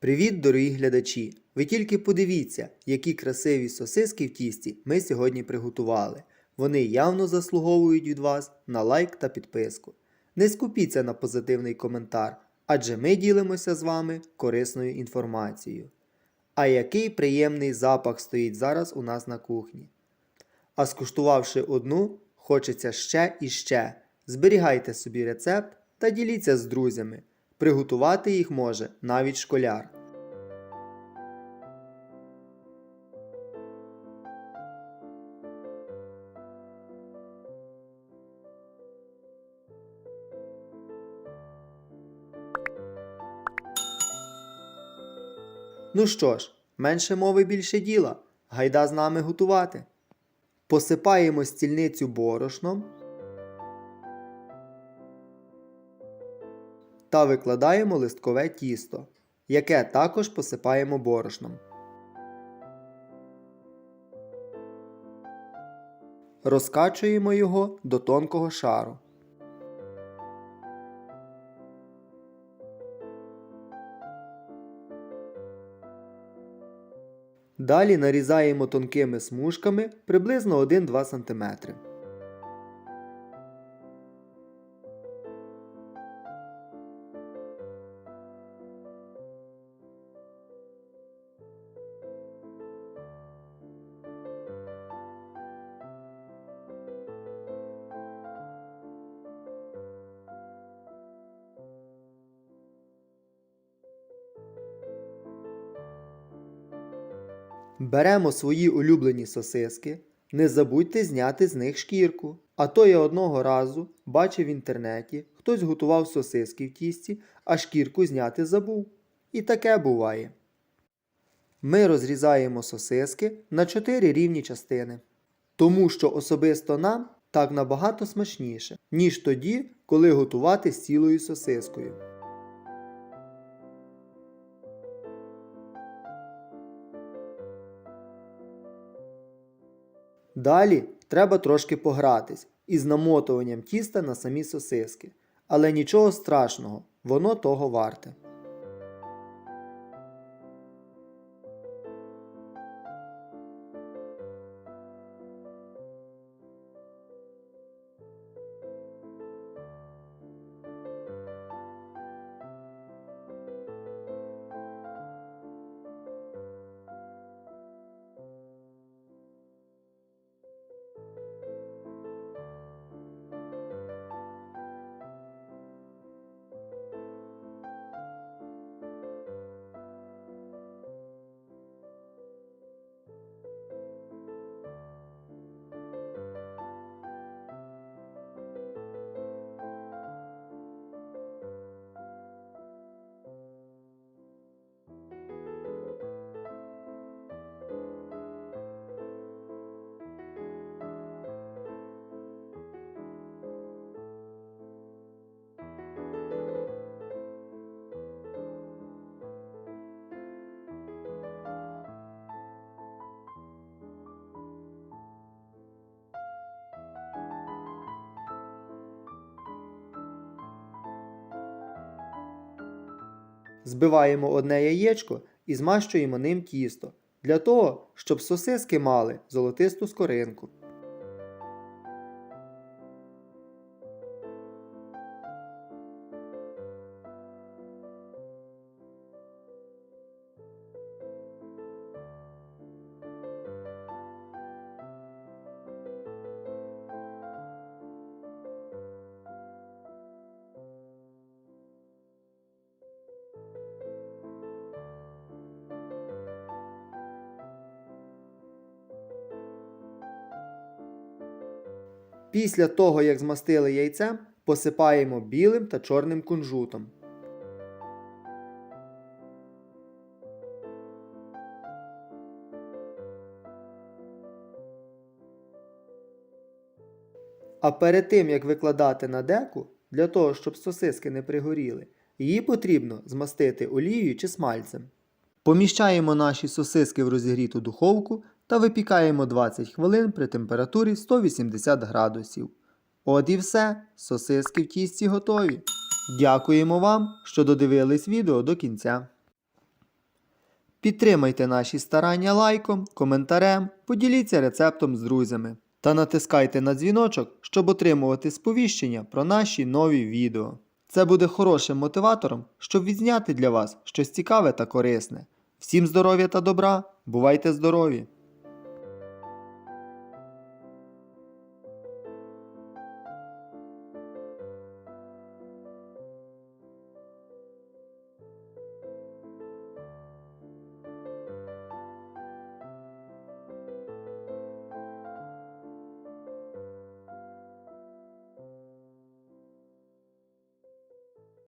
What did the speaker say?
Привіт, дорогі глядачі! Ви тільки подивіться, які красиві сосиски в тісті ми сьогодні приготували. Вони явно заслуговують від вас на лайк та підписку. Не скупіться на позитивний коментар, адже ми ділимося з вами корисною інформацією. А який приємний запах стоїть зараз у нас на кухні. А скуштувавши одну, хочеться ще і ще. Зберігайте собі рецепт та діліться з друзями. Приготувати їх може навіть школяр. Ну що ж, менше мови більше діла. Гайда з нами готувати. Посипаємо стільницю борошном та викладаємо листкове тісто, яке також посипаємо борошном. Розкачуємо його до тонкого шару. Далі нарізаємо тонкими смужками приблизно 1-2 см. Беремо свої улюблені сосиски, не забудьте зняти з них шкірку. А то я одного разу бачив в інтернеті, хтось готував сосиски в тісті, а шкірку зняти забув. І таке буває. Ми розрізаємо сосиски на 4 рівні частини. Тому що особисто нам так набагато смачніше, ніж тоді, коли готувати з цілою сосискою. Далі треба трошки погратись із намотуванням тіста на самі сосиски. Але нічого страшного, воно того варте. Збиваємо одне яєчко і змащуємо ним тісто для того, щоб сосиски мали золотисту скоринку. Після того, як змастили яйцем, посипаємо білим та чорним кунжутом. А перед тим, як викладати на деку, для того, щоб сосиски не пригоріли, її потрібно змастити олією чи смальцем. Поміщаємо наші сосиски в розігріту духовку та випікаємо 20 хвилин при температурі 180 градусів. От і все, сосиски в тісті готові. Дякуємо вам, що додивились відео до кінця. Підтримайте наші старання лайком, коментарем, поділіться рецептом з друзями та натискайте на дзвіночок, щоб отримувати сповіщення про наші нові відео. Це буде хорошим мотиватором, щоб відзняти для вас щось цікаве та корисне. Всім здоров'я та добра, бувайте здорові!